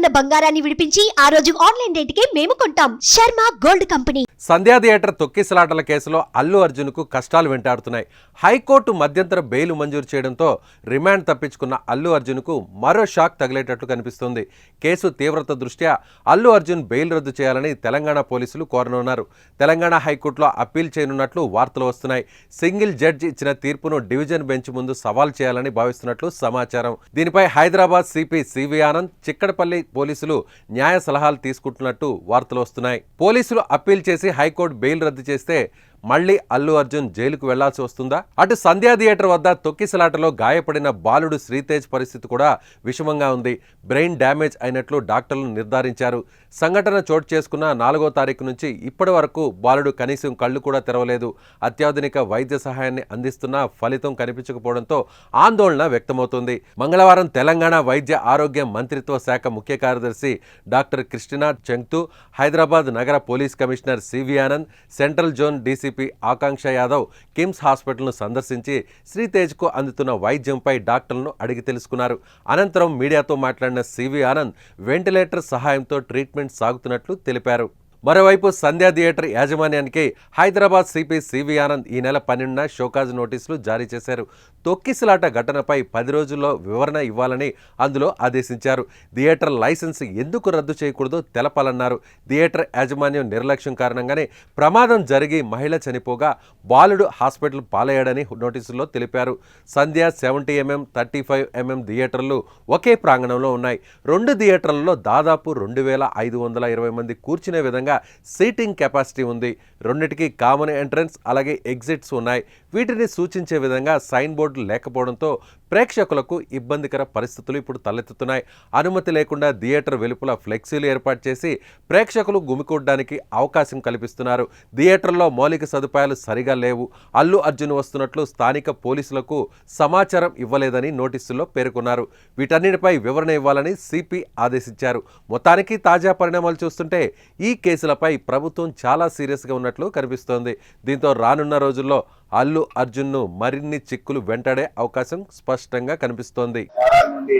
ఉన్న బంగారాన్ని విడిపించి ఆ రోజు ఆన్లైన్ రేటుకే మేము కొంటాం. Sharma gold company. Sandhya theatre తొక్కిసలాటల కేసులో అల్లు అర్జున్కు కష్టాలు వెంటాడుతున్నాయి. హైకోర్టు మధ్యంతర బెయిల్ మంజూరు చేయడంతో రిమాండ్ తప్పించుకున్న అల్లు అర్జున్కు మరో షాక్ తగిలేటట్లు కనిపిస్తోంది. కేసు తీవ్రత దృష్ట్యా అల్లు అర్జున్ బెయిల్ రద్దు చేయాలని తెలంగాణ పోలీసులు కోరనున్నారు. తెలంగాణ హైకోర్టులో అప్పీల్ చేయనున్నట్లు వార్తలు వస్తున్నాయి. సింగిల్ జడ్జి ఇచ్చిన తీర్పును డివిజన్ బెంచ్ ముందు సవాల్ చేయాలని భావిస్తున్నట్లు సమాచారం. దీనిపై హైదరాబాద్ సిపి సివి ఆనంద్ చిక్కడపల్లి పోలీసులు న్యాయ సలహాలు తీసుకుంటున్నట్టు వార్తలు వస్తున్నాయి. పోలీసులు అప్పీల్ చేసి హైకోర్టు బెయిల్ రద్దు చేస్తే మళ్ళీ అల్లు అర్జున్ జైలుకు వెళ్ళాల్సి వస్తుందా? అటు సంధ్యా థియేటర్ వద్ద తొక్కిసలాటలో గాయపడిన బాలుడు శ్రీతేజ్ పరిస్థితి కూడా విషమంగా ఉంది. బ్రెయిన్ డ్యామేజ్ అయినట్లు డాక్టర్లు నిర్ధారించారు. సంఘటన చోటు చేసుకున్న నాలుగో తారీఖు నుంచి ఇప్పటి వరకు బాలుడు కనీసం కళ్ళు కూడా తెరవలేదు. అత్యాధునిక వైద్య సహాయాన్ని అందిస్తున్నా ఫలితం కనిపించకపోవడంతో ఆందోళన వ్యక్తమవుతోంది. మంగళవారం తెలంగాణ వైద్య ఆరోగ్య మంత్రిత్వ శాఖ ముఖ్య కార్యదర్శి డాక్టర్ కృష్ణనాథ్ చెంగ్తు హైదరాబాద్ నగర police commissioner CV Anand central zone YCP Akanksha Yadav KIMS హాస్పిటల్ను సందర్శించి శ్రీతేజ్కు అందుతున్న వైద్యంపై డాక్టర్లను అడిగి తెలుసుకున్నారు. అనంతరం మీడియాతో మాట్లాడిన సివి ఆనంద్ వెంటిలేటర్ సహాయంతో ట్రీట్మెంట్ సాగుతున్నట్లు తెలిపారు. మరోవైపు సంధ్యా థియేటర్ యాజమాన్యానికి హైదరాబాద్ సిపి సివి ఆనంద్ ఈ నెల పన్నెండున షోకాజ్ నోటీసులు జారీ చేశారు. తొక్కిసలాట ఘటనపై పది రోజుల్లో వివరణ ఇవ్వాలని అందులో ఆదేశించారు. థియేటర్ లైసెన్స్ ఎందుకు రద్దు చేయకూడదో తెలపాలన్నారు. థియేటర్ యాజమాన్యం నిర్లక్ష్యం కారణంగానే ప్రమాదం జరిగి మహిళ చనిపోగా బాలుడు హాస్పిటల్ పాలయ్యాడని నోటీసుల్లో తెలిపారు. Sandhya seventy MM thirty five MM థియేటర్లు ఒకే ప్రాంగణంలో ఉన్నాయి. రెండు థియేటర్లలో దాదాపు రెండు వేల ఐదు వందల ఇరవై మంది కూర్చునే విధంగా సీటింగ్ కెపాసిటీ ఉంది. రెండింటికి కామన్ ఎంట్రన్స్ అలాగే ఎగ్జిట్స్ ఉన్నాయి. వీటిని సూచించే విధంగా సైన్ బోర్డు లేకపోవడంతో ప్రేక్షకులకు ఇబ్బందికర పరిస్థితులు ఇప్పుడు తలెత్తుతున్నాయి. అనుమతి లేకుండా థియేటర్ వెలుపల ఫ్లెక్సీలు ఏర్పాటు చేసి ప్రేక్షకులు గుమికూడడానికి అవకాశం కల్పిస్తున్నారు. థియేటర్లో మౌలిక సదుపాయాలు సరిగా లేవు. అల్లు అర్జున్ వస్తున్నట్లు స్థానిక పోలీసులకు సమాచారం ఇవ్వలేదని నోటీసుల్లో పేర్కొన్నారు. వీటన్నిటిపై వివరణ ఇవ్వాలని సిపి ఆదేశించారు. మొత్తానికి తాజా పరిణామాలు చూస్తుంటే ఈ కేసులపై ప్రభుత్వం చాలా సీరియస్గా ఉన్నట్లు కనిపిస్తోంది. దీంతో రానున్న రోజుల్లో అల్లు అర్జున్ను మరిన్ని చిక్కులు వెంటాడే అవకాశం స్పష్టంగా కనిపిస్తోంది. వారాల నుండి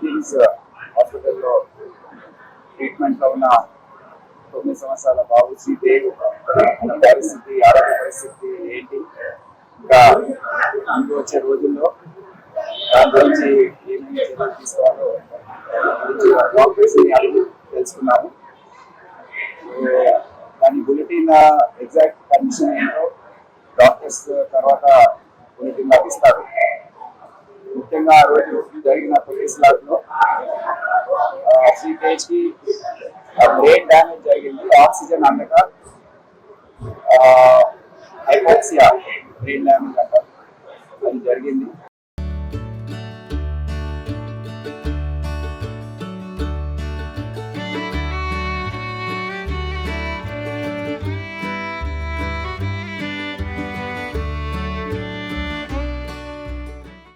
కిమ్స్ హాస్పిటల్లో ట్రీట్మెంట్లో ఉన్న తొమ్మిది సంవత్సరాల బాబు శ్రీదేవ్ మన పరిస్థితి ఆరోగ్య పరిస్థితి ఏంటి ఇంకా ముందు వచ్చే రోజుల్లో దాని గురించి ఏమేమి చర్యలు తీసుకోవాలో డాక్టర్స్ అడిగి తెలుసుకున్నాము దాని బులెటిన్ ఎగ్జాక్ట్ కండిషన్ ఏంటో డాక్టర్స్ తర్వాత ముఖ్యంగా ఆ రోజు జరిగిన పోలీస్ లాట్లో సీటేజ్కి బ్రెయిన్ డ్యామేజ్ జరిగింది ఆక్సిజన్ అందక హైపోక్సియా బ్రెయిన్ డ్యామేజ్ అంట అది జరిగింది.